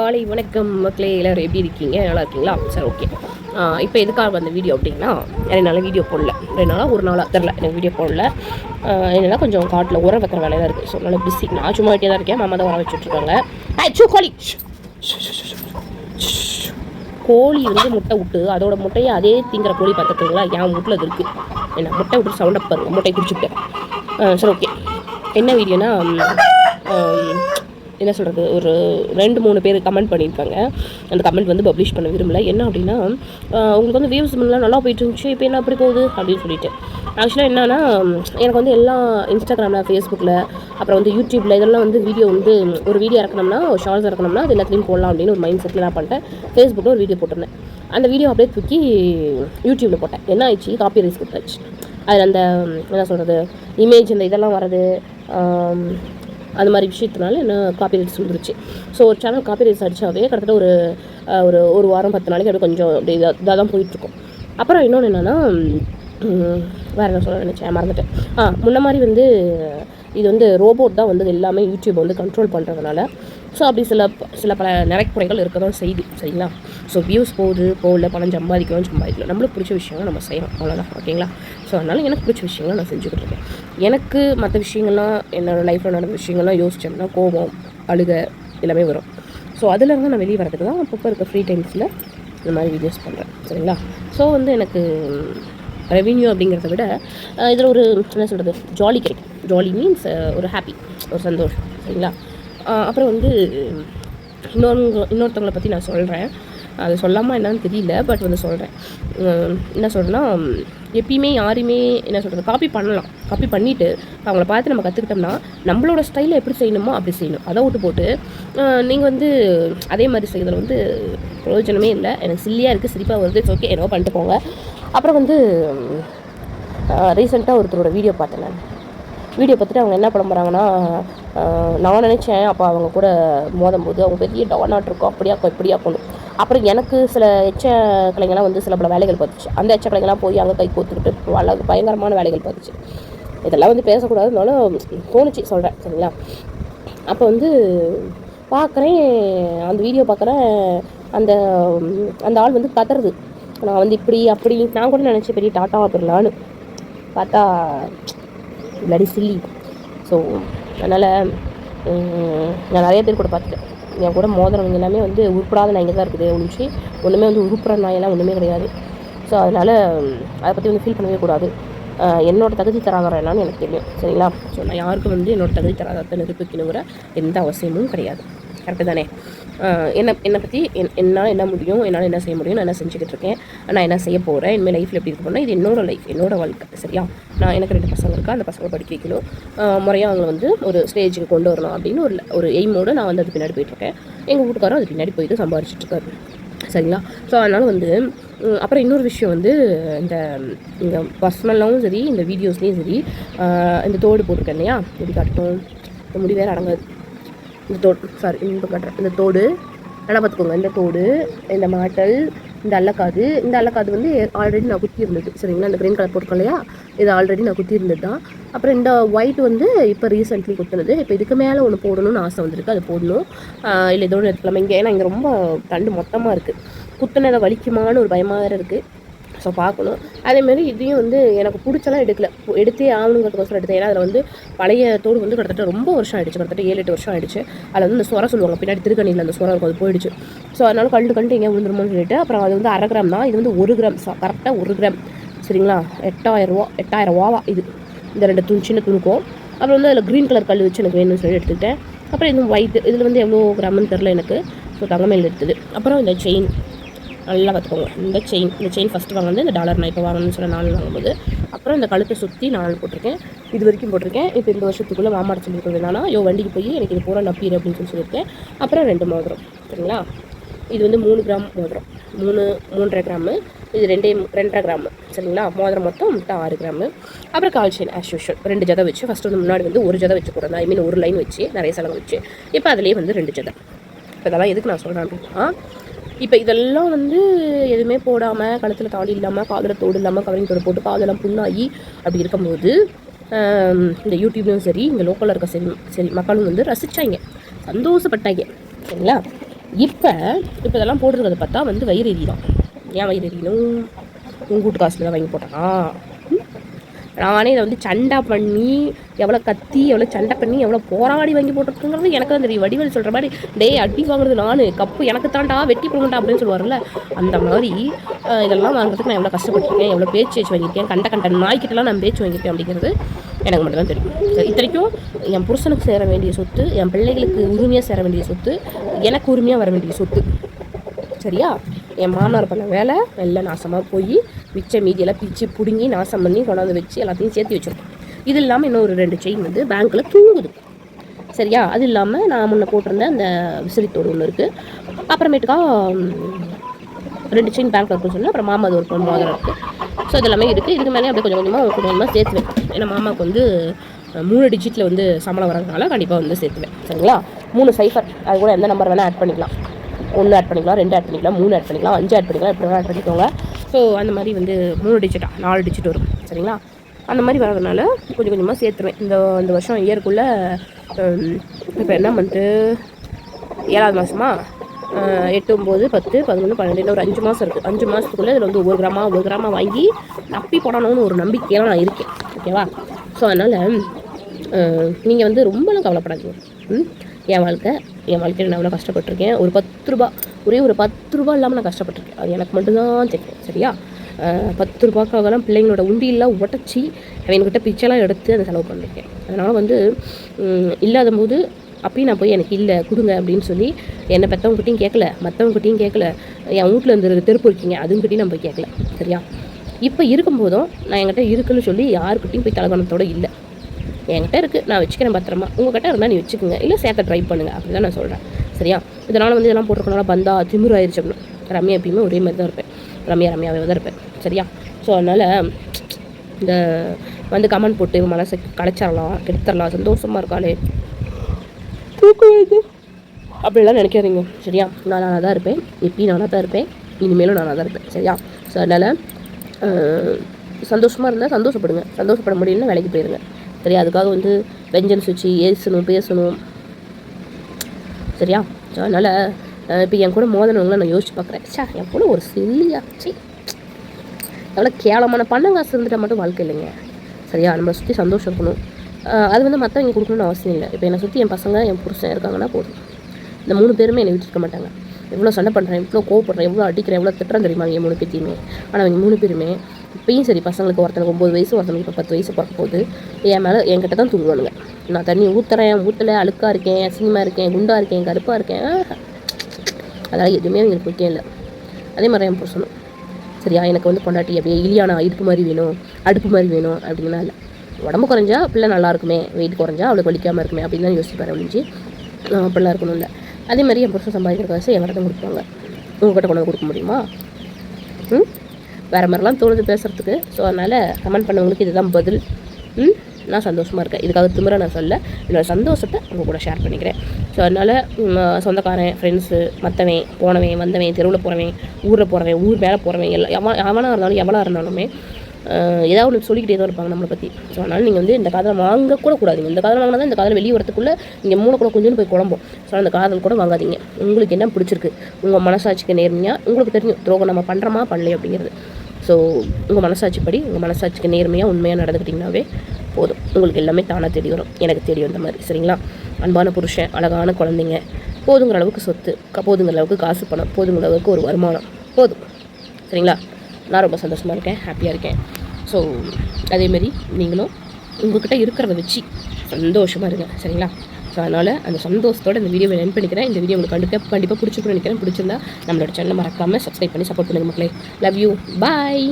காலை வணக்கம் மக்களே எல்லோரும் எப்படி இருக்கீங்க? நல்லா இருக்கீங்களா? சரி ஓகே. இப்போ எதுக்காக வந்த வீடியோ அப்படின்னா ரெண்டு நாளாக வீடியோ போடல. ரெண்டு நாளாக ஒரு நாளாக தெரில எனக்கு வீடியோ போடல. என்னென்னா என்னன்னா கொஞ்சம் காட்டில் உரம் வைக்கிற வேலையாக இருக்குது ஸோ நல்லா பிஸி நான் சும்மா வெட்டியாக தான் இருக்கேன். மாமா தான் உரம் வச்சுட்ருக்காங்க ஆச்சு கோழி! கோழி வந்து முட்டை விட்டு அதோட முட்டையை அதே திங்கிற கோழி பார்த்துருக்கீங்களா? என் வீட்டில் அது இருக்குது என்ன முட்டை விட்டு சவுண்டை பாருங்கள் முட்டையை குடிச்சுட்டு சரி ஓகே. என்ன வீடியோனா என்ன சொல்கிறது ஒரு ரெண்டு மூணு பேர் கமெண்ட் பண்ணியிருக்காங்க. அந்த கமெண்ட் வந்து பப்ளிஷ் பண்ண விரும்பல. என்ன அப்படின்னா உங்களுக்கு வந்து வியூஸ் முன்னெல்லாம் நல்லா போயிட்டு இருந்துச்சு இப்போ என்ன அப்படி போகுது? அப்படின்னு சொல்லிட்டு. ஆக்சுவலாக என்னென்னா எனக்கு வந்து எல்லா இன்ஸ்டாகிராமில் ஃபேஸ்புக்கில் அப்புறம் வந்து யூடியூப்பில் இதெல்லாம் வந்து வீடியோ வந்து ஒரு வீடியோ இறக்கணும்னா ஒரு ஷார்ட்ஸ் இறக்கணும்னா அது எல்லாத்தையும் போடலாம் அப்படின்னு ஒரு மைண்ட் செட்டில் நான் பண்ணிட்டேன். ஃபேஸ்புக்கில் ஒரு வீடியோ போட்டிருந்தேன். அந்த வீடியோ அப்படியே தூக்கி யூடியூப்பில் போட்டேன். என்ன ஆயிடுச்சு? காப்பி ரைஸ் கொடுத்தாச்சு. அதில் அந்த என்ன சொல்கிறது இமேஜ் இந்த இதெல்லாம் வர்றது அது மாதிரி விஷயத்தினால என்ன காப்பி ரைட்ஸ் வந்துருச்சு. ஸோ ஒரு சேனல் காப்பி ரைட்ஸ் அடித்தாவே கிட்டத்தட்ட ஒரு ஒரு ஒரு வாரம் பத்து நாளைக்கு அப்படியே கொஞ்சம் அப்படி இதாக இதாக தான் போயிட்டுருக்கும். அப்புறம் இன்னொன்று என்னென்னா வேறு என்ன சொல்ல நினச்சேன் மறந்துட்டேன். ஆ முன்ன மாதிரி வந்து இது வந்து ரோபோட் தான் வந்து எல்லாமே யூடியூப் வந்து கண்ட்ரோல் பண்ணுறதுனால ஸோ அப்படி சில சில பல நிறைக்குறைகள் இருக்க தான் செய்யுது சரிங்களா? ஸோ வியூஸ் போகுது போகல பணம் சம்பாதிக்கணும் சம்பாதிக்கல. நம்மளுக்கு பிடிச்ச விஷயங்கள் நம்ம செய்யணும் அவ்வளோதான் ஓகேங்களா? ஸோ அதனால் எனக்கு பிடிச்ச விஷயங்களை நான் செஞ்சுக்கிட்டு இருக்கேன். எனக்கு மற்ற விஷயங்கள்லாம் என்னோடய லைஃப்பில் நடந்த விஷயங்கள்லாம் யோசிச்சோம்னா கோபம் அழுக எல்லாமே வரும். ஸோ அதிலேருந்து நான் வெளியே வரதுக்கு தான் அப்பப்போ இருக்க ஃப்ரீ டைம்ஸில் இந்த மாதிரி வீடியோஸ் பண்ணுறேன் சரிங்களா? ஸோ வந்து எனக்கு ரெவின்யூ அப்படிங்கிறத விட இதில் ஒரு என்ன சொல்கிறது ஜாலி கிடைக்கும். ஜாலி மீன்ஸ் ஒரு ஹாப்பி ஒரு சந்தோஷம் சரிங்களா? அப்புறம் வந்து இன்னொருங்க இன்னொருத்தவங்களை பற்றி நான் சொல்கிறேன் அது சொல்லாமல் என்னன்னு தெரியல பட் வந்து சொல்கிறேன் என்ன சொல்கிறேன்னா எப்பயுமே யாரையுமே என்ன சொல்கிறது காப்பி பண்ணலாம். காப்பி பண்ணிவிட்டு அவங்கள பார்த்து நம்ம கற்றுக்கிட்டோம்னா நம்மளோட ஸ்டைலில் எப்படி செய்யணுமோ அப்படி செய்யணும். அதை விட்டு போட்டு நீங்கள் வந்து அதே மாதிரி செய்யறதுல வந்து பிரயோஜனமே இல்லை. எனக்கு சில்லியாக இருக்குது சிரிப்பாக வருது. ஓகே என்னவோ பண்ணிட்டு போங்க. அப்புறம் வந்து ரீசெண்டாக ஒருத்தரோட வீடியோ பார்த்தேன் நான். வீடியோ பார்த்துட்டு அவங்க என்ன பண்ண போகிறாங்கன்னா நான் நினச்சேன் அப்போ அவங்க கூட மோதும் போது அவங்க பெரிய டவனாட் இருக்கும். இப்படியாக போகணும். அப்புறம் எனக்கு சில எச்ச கலைங்கள்லாம் வந்து சில பல வேலைகள் பார்த்துச்சு. அந்த எச்ச கலைங்கள்லாம் போய் அங்கே கை கோத்துக்கிட்டு வள பயங்கரமான வேலைகள் பார்த்துச்சு. இதெல்லாம் வந்து பேசக்கூடாதுனாலும் தோணுச்சு சொல்கிறேன் சரிங்களா? அப்போ வந்து பார்க்குறேன் அந்த வீடியோ பார்க்குறேன் அந்த அந்த ஆள் வந்து கத்துறது நான் வந்து இப்படி அப்படி நான் கூட நினச்சேன் பெரிய டாட்டா பெறலான்னு பார்த்தா பிளடி சில்லி ஸோ அதனால் நான் நிறைய பேர் கூட பார்த்துட்டேன். என் கூட மோதிரவங்க எல்லாமே வந்து உருப்படாத நாய்ங்க தான் இருக்குது ஒழிச்சு ஒன்றுமே வந்து உருப்புற நாயெல்லாம் ஒன்றுமே கிடையாது. ஸோ அதனால் அதை பற்றி வந்து ஃபீல் பண்ணவே கூடாது. என்னோடய என்னோட தகுதி தராதரம் என்னன்னு எனக்கு தெரியும். சரிங்களா? ஸோ நான் யாருக்கும் வந்து என்னோடய தகுதி தராதரத்தை நிரூபிக்கணுங்கிற எந்த அவசியமும் கிடையாது. கரெக்டு தானே. என்ன என்னை என்னை பற்றி என் என்னால் என்ன முடியும் என்னால் என்ன செய்ய முடியும் நான் என்ன செஞ்சுக்கிட்டு இருக்கேன் நான் என்ன செய்ய போகிறேன் இனிமேல் லைஃப்பில் எப்படி இருக்க போனால் இது என்னோடய லைஃப் என்னோட வாழ்க்கை சரியா? நான் எனக்கு ரெண்டு பசங்க இருக்கா அந்த பசங்களை படிக்க வைக்கணும். முறையாக அவங்களை வந்து ஒரு ஸ்டேஜுக்கு கொண்டு வரணும் அப்படின்னு ஒரு ஒரு எய்மோடு நான் வந்து அது பின்னாடி போயிட்டுருக்கேன் எங்கள் வீட்டுக்காரரும் அது பின்னாடி போயிட்டு சம்பாரிச்சிட்ருக்காரு சரிங்களா? ஸோ அதனால் வந்து அப்புறம் இன்னொரு விஷயம் வந்து இந்த இந்த பர்சனலாகவும் சரி இந்த வீடியோஸ்லேயும் சரி இந்த தோடு போட்டிருக்கேன் இல்லையா? எப்படி காட்டும் இந்த முடி வேறு அடங்காது. இந்த தோடு சாரி இந்த கட்டுறேன். இந்த தோடு நல்லா பார்த்துக்கோங்க. இந்த தோடு இந்த மாட்டல் இந்த அல்லக்காது இந்த அல்லக்காது வந்து ஆல்ரெடி நான் குத்தி இருந்தது சரிங்களா? இந்த க்ரீன் கலர் போட்டிருக்கோம் இல்லையா? இது ஆல்ரெடி நான் குத்தி இருந்தது தான் அப்புறம் இந்த ஒயிட் வந்து இப்போ ரீசெண்ட்லி குத்துனது. இப்போ இதுக்கு மேலே ஒன்று போடணும்னு ஆசை வந்திருக்கு. அது போடணும். இல்லை ஏதோ ஒன்று எடுத்துக்கலாமா இங்கே ஏன்னா இங்கே ரொம்ப தண்டு மொத்தமாக இருக்குது குத்துனதை வலிக்குமான்னு ஒரு பயமாக இருக்குது ஸோ பார்க்கணும். அதேமாரி இதையும் வந்து எனக்கு பிடிச்சலாம் எடுக்கல. எடுத்தே ஆகணுங்கிறதுக்கோசரம் எடுத்தேன். ஏன்னா அதில் வந்து பழைய தோடு வந்து கிட்டத்தட்ட ரொம்ப வருஷம் ஆயிடுச்சு. கிட்டத்தட்ட ஏழு எட்டு வருஷம் ஆகிடுச்சு அதில் வந்து இந்த சொர சொல்லுவாங்க. பின்னாடி திருக்கணியில் அந்த சொரம் இருக்கும். அது போயிடுச்சு. ஸோ அதனால் கண்டு கண்டு எங்கேயும் விழுந்துருமோன்னு சொல்லிட்டு அப்புறம் அது வந்து அரை கிராம் தான். இது வந்து ஒரு கிராம் கரெக்டாக ஒரு கிராம் சரிங்களா? எட்டாயிரரூவா எட்டாயிரரூவாவா இது. இந்த ரெண்டு துணி சின்ன துணுக்கும். அப்புறம் வந்து அதில் க்ரீன் கலர் கல் வச்சு எனக்கு வேணும்னு சொல்லி எடுத்துக்கிட்டேன். அப்புறம் இதுவும் ஒயிட் இதில் வந்து எவ்வளோ கிராம்னு தெரில எனக்கு. ஸோ தங்கமேல் எடுத்தது. அப்புறம் இந்த செயின் நல்லா பார்த்துக்கோங்க. இந்த செயின் இந்த செயின் ஃபஸ்ட்டு வாங்கினது இந்த டாலர் நான் இப்போ வாங்கணும்னு சொன்ன நாலு வாங்கும்போது. அப்புறம் இந்த கழுத்தை சுற்றி நாலு போட்டிருக்கேன். இது வரைக்கும் போட்டிருக்கேன். இப்போ இந்த வருஷத்துக்குள்ளே மாமாட்ட சொல்லியிருக்கிறது என்னன்னா யோ வண்டிக்கு போய் எனக்கு இது பூரா நப்பீர் அப்படின்னு சொல்லி சொல்லியிருக்கேன். அப்புறம் ரெண்டு மோதிரம். சரிங்களா? இது வந்து மூணு கிராம் மோதிரம். மூணு மூன்றரை கிராமு. இது ரெண்டே ரெண்டரை கிராமு. சரிங்களா? மோதிரம் மொத்தம் மொத்தம் ஆறு கிராமு. அப்புறம் கால் செயின் ஆஸ் யூஷுவல் ரெண்டு ஜதை வச்சு ஃபஸ்ட்டு வந்து முன்னாடி வந்து ஒரு ஜதை வச்சு கூட ஐ மீன் ஒரு லைன் வச்சு நிறைய செலவு வச்சு. இப்போ அதுலேயே வந்து ரெண்டு ஜதை. இப்போ இதெல்லாம் எதுக்கு நான் சொல்கிறேன் அப்படின்னா இப்போ இதெல்லாம் வந்து எதுவுமே போடாமல் கழுத்தில் தாலி இல்லாமல் காதில் தோடு இல்லாமல் கவரிங் தோடு போட்டு காதெல்லாம் புண்ணாகி அப்படி இருக்கும்போது இந்த யூடியூப்லையும் சரி இந்த லோக்கலில் இருக்க சரி சரி மக்களும் வந்து ரசித்தாங்க சந்தோஷப்பட்டாங்க. சரிங்களா? இப்போ இப்போ இதெல்லாம் போட்டிருக்கிறத பார்த்தா வந்து வயிறு எரியும் ஏன் வயிறு எரியணும் உங்கள் வீட்டு காசுல தான் வாங்கி போட்டானா? நானே இதை வந்து சண்டை பண்ணி எவ்வளோ கத்தி எவ்வளோ சண்டை பண்ணி எவ்வளோ போராடி வாங்கி போட்டிருக்குங்கிறது எனக்கு தான் தெரியும். வடிவேல் சொல்கிற மாதிரி டேய் அடி வாங்குறது நான் கப்பு எனக்கு தாண்டா வெட்டி போடுங்கடா அப்படின்னு சொல்லுவார்ல அந்த மாதிரி இதெல்லாம் வாங்குறதுக்கு நான் எவ்வளோ கஷ்டப்பட்டிருக்கேன் எவ்வளோ பேச்சு வச்சு வாங்கியிருக்கேன் கண்ட கண்ட நாய்க்கிட்டலாம் நான் பேச்சு வாங்கியிருக்கேன் அப்படிங்கிறது எனக்கு மட்டும் தான் தெரியும். சரி, இத்தனைக்கும் என் புருஷனுக்கு சேர வேண்டிய சொத்து என் பிள்ளைகளுக்கு உரிமையாக சேர வேண்டிய சொத்து எனக்கு உரிமையாக வர வேண்டிய சொத்து. சரியா? என் மாமனார் பண்ண வேலை எல்லாம் நாசமாக போய் மிச்ச மீதியெல்லாம் பிச்சு பிடுங்கி நாசம் பண்ணி கொண்டாந்து வச்சு எல்லாத்தையும் சேர்த்து வச்சுருக்கோம். இது இல்லாமல் இன்னும் ஒரு ரெண்டு செயின் வந்து பேங்க்கில் தூங்குது. சரியா? அது இல்லாமல் நான் முன்ன போட்டிருந்த அந்த விசிறித்தோடு ஒன்று இருக்குது அப்புறமேட்டுக்கா ரெண்டு செயின் பேங்க்கில் இருக்குன்னு சொன்னால் அப்புறம் மாமா அது ஒரு பொண்ணு மோதிரம் இருக்குது ஸோ இதெல்லாமே இருக்குது இதுக்கு மேலே அப்படியே கொஞ்சம் கொஞ்சமாக கொஞ்சம் கொஞ்சமாக சேர்த்துவேன் ஏன்னா மாமாவுக்கு வந்து மூணு டிஜிட்டில் வந்து சம்பளம் வரதுனால கண்டிப்பாக வந்து சேர்த்துவேன். சரிங்களா? மூணு சைஃபர் அது கூட எந்த நம்பர் வேணால் ஆட் பண்ணிக்கலாம். ஒன்று ஆட் பண்ணிக்கலாம் ரெண்டு ஆட் பண்ணிக்கலாம் மூணு ஆட் பண்ணிக்கலாம் அஞ்சு ஆட் பண்ணிக்கலாம் எப்படி வேணால் ஆட் பண்ணிக்கோங்க. ஸோ அந்த மாதிரி வந்து மூணு டிஜிட்டா நாலு டிஜிட் வரும். சரிங்களா? அந்த மாதிரி வரதுனால கொஞ்சம் கொஞ்சமாக சேர்த்துருவேன். இந்த இந்த வருஷம் இயருக்குள்ளே இப்போ என்ன மந்த்து ஏழாவது மாதமா எட்டு ஒம்பது பத்து பதினொன்று பன்னெண்டு ஒரு அஞ்சு மாதம் இருக்குது அஞ்சு மாதத்துக்குள்ளே இதில் வந்து ஒவ்வொரு கிராமா ஒரு கிராமா வாங்கி நப்பி போடணும்னு ஒரு நம்பிக்கையில் நான் இருக்கேன். ஓகேவா ஸோ அதனால் நீங்கள் வந்து ரொம்பலாம் கவலைப்படாதீங்க. என் வாழ்க்கை என் வாழ்க்கையில் நான் எவ்வளோ கஷ்டப்பட்டிருக்கேன். ஒரு பத்து ரூபா ஒரே ஒரு பத்து ரூபா இல்லாமல் நான் கஷ்டப்பட்டிருக்கேன். அது எனக்கு மட்டும்தான் தெரியும் சரியா? பத்து ரூபாக்காகலாம் பிள்ளைங்களோட உண்டியெல்லாம் உடச்சி அவங்கக்கிட்ட பிச்சைலாம் எடுத்து அதை செலவு பண்ணியிருக்கேன் அதனால் வந்து இல்லாத போது அப்பயும் நான் போய் எனக்கு இல்லை கொடுங்க அப்படின்னு சொல்லி என்னை பெற்றவங்ககிட்டையும் கேட்கல மற்றவங்ககிட்டையும் கேட்கல. என் வீட்டில் இருந்து தெருப்பு இருக்கீங்க அதுங்கிட்டையும் நான் போய் கேட்கல சரியா? இப்போ இருக்கும்போதும் நான் என்கிட்ட இருக்குன்னு சொல்லி யாருக்கிட்டையும் போய் தலகணத்தோட இல்லை. என்கிட்ட இருக்குது நான் வச்சுக்கிறேன் பத்திரமா. உங்ககிட்ட இருந்தால் நீ வச்சுக்கோங்க. இல்லை சேர்க்க ட்ரை பண்ணுங்க. அப்படி தான் நான் சொல்கிறேன் சரியா? இதனால் வந்து இதெல்லாம் போட்டிருக்கனால பந்தா திமிரு ஆயிடுச்சு அப்படின்னு. ரம்யா எப்பயுமே ஒரே மாதிரி தான் இருப்பேன். ரம்யா ரம்யாவே தான் இருப்பேன். சரியா? ஸோ அதனால் இந்த வந்து கமெண்ட் போட்டு மனசை கலைச்சிடலாம் கெடுத்துடலாம் சந்தோஷமாக இருக்காளே. தூக்கம் வருது. அப்படிலாம் நினைக்காதீங்க. சரியா? நான் நானாக தான் இருப்பேன். இப்பயும் நானாக தான் இருப்பேன். இனிமேலும் நானாக தான் இருப்பேன். சரியா? ஸோ அதனால் சந்தோஷமாக இருந்தால் சந்தோஷப்படுங்க. சந்தோஷப்பட முடியலன்னா வேலைக்கு போயிருங்க. சரியா அதுக்காக வந்து வெஞ்சன்ஸ் வச்சு ஏசணும் பேசணும். சரியா? அதனால் இப்போ என் கூட மோதனவங்கள நான் யோசிச்சு பார்க்குறேன் சா என் கூட ஒரு சில்லியா சி எவ்வளோ கேவலமான பணம் காசு இருந்துட்டால் மட்டும் வாழ்க்கை இல்லைங்க. சரியா? நம்மளை சுற்றி சந்தோஷம் இருக்கணும். அது வந்து மற்றவங்க கொடுக்கணும்னு அவசியம் இல்லை. இப்போ என்னை சுற்றி என் பசங்க என் புருஷன் இருக்காங்கன்னா போதும். இந்த மூணு பேருமே என்னை விட்டுருக்க மாட்டாங்க. எவ்வளோ சண்டை பண்ணுறேன் எவ்வளோ கோவப்படுறேன் எவ்வளோ அடிக்கிறேன் எவ்வளோ திட்டுறேன் தெரியுமா என் மூணு பேத்தையுமே? ஆனால் அவங்க மூணு பேருமே இப்பயும் சரி பசங்களுக்கு ஒருத்தனுக்கு ஒம்பது வயசு ஒருத்தனுக்கு இப்போ பத்து வயசு பார்க்க போகுது என் மேலே என்கிட்ட தான் தூங்குவானுங்க. நான் தண்ணி ஊற்றுறேன் ஊற்றலை அழுக்காக இருக்கேன் அசிங்கமாக இருக்கேன் குண்டாக இருக்கேன் கருப்பாக இருக்கேன் அதெல்லாம் எதுவுமே அவங்களுக்கு முக்கியம் இல்லை. அதே மாதிரி என் புருஷனும். சரியா எனக்கு வந்து பொண்டாட்டி அப்படியே இலியானா இடுப்பு மாதிரி வேணும் அடுப்பு மாதிரி வேணும் அப்படின்னா இல்லை. உடம்பு குறைஞ்சா பிள்ளை நல்லா இருக்குமே வெயிட் குறைஞ்சா அவளுக்கு வலிக்காமல் இருக்குமே அப்படின்னு தான் யோசிப்பார் ஒழிஞ்சு. நான் அப்படிலாம் இருக்கணும் இல்லை அதே மாதிரி என் புருஷன் சம்பாதிக்கிற காசு என்கிட்ட தான் கொடுப்பாங்க உங்கள்கிட்ட கொண்டு வந்து கொடுக்க முடியுமா? ம்? வேறு மாதிரிலாம் தோணுது பேசுகிறதுக்கு ஸோ அதனால் கமெண்ட் பண்ணவங்களுக்கு இதுதான் பதில். ம்? நான் சந்தோஷமாக இருக்கேன். இதுக்காக திமுறை நான் சொல்ல என்னோட சந்தோஷத்தை உங்கள் கூட ஷேர் பண்ணிக்கிறேன். ஸோ அதனால் சொந்தக்காரன் ஃப்ரெண்ட்ஸு மற்றவன் போனவன் வந்தவன் தெருவில் போகிறவன் ஊரில் போகிறவன் ஊர் மேலே போகிறவன் எல்லாம் எவன் எவனாக இருந்தாலும் எவனாக இருந்தாலுமே ஏதாவது ஒன்று சொல்லிக்கிட்டே தான் இருப்பாங்க நம்மளை பற்றி ஸோ அதனால் நீங்கள் வந்து இந்த காதலை வாங்க கூட கூடாதீங்க இந்த காதல் வாங்கினா தான் இந்த காதல் வெளியே வரத்துக்குள்ளே நீங்கள் மூளை கூட கொஞ்சம் போய் குழம்பும். ஸோ அந்த காதல் கூட வாங்காதீங்க. உங்களுக்கு என்ன பிடிச்சிருக்கு? உங்கள் மனசாட்சிக்கு நேர்மையாக உங்களுக்கு தெரியும் துரோகம் நம்ம பண்ணுறோமா பண்ணலையே அப்படிங்கிறது. ஸோ உங்கள் மனசாட்சிப்படி உங்கள் மனசாட்சிக்கு நேர்மையாக உண்மையாக நடந்துக்கிட்டிங்கனாவே போதும். உங்களுக்கு எல்லாமே தானாக தேடி வரும். எனக்கு தெரியும் வந்த மாதிரி சரிங்களா? அன்பான புருஷன் அழகான குழந்தைங்க. போதுங்கிற அளவுக்கு சொத்து போதுங்கிற அளவுக்கு காசு பணம் போதுங்கிற அளவுக்கு ஒரு வருமானம். போதும். சரிங்களா? நான் ரொம்ப சந்தோஷமாக இருக்கேன் ஹாப்பியாக இருக்கேன். ஸோ அதேமாரி நீங்களும் உங்கள்கிட்ட இருக்கிறத வச்சு சந்தோஷமாக இருங்க சரிங்களா? ஸோ அதனால் அந்த சந்தோஷத்தோட இந்த வீடியோவை என் பண்ணிக்கிறேன். இந்த வீடியோ உங்களுக்கு கண்டிப்பாக கண்டிப்பாக பிடிச்சிருக்குன்னு நினைக்கிறேன். பிடிச்சிருந்தா நம்மளோட சேனலை மறக்காமல் சப்ஸ்கிரைப் பண்ணி சப்போர்ட் பண்ணுங்கள் மக்களே. Love you bye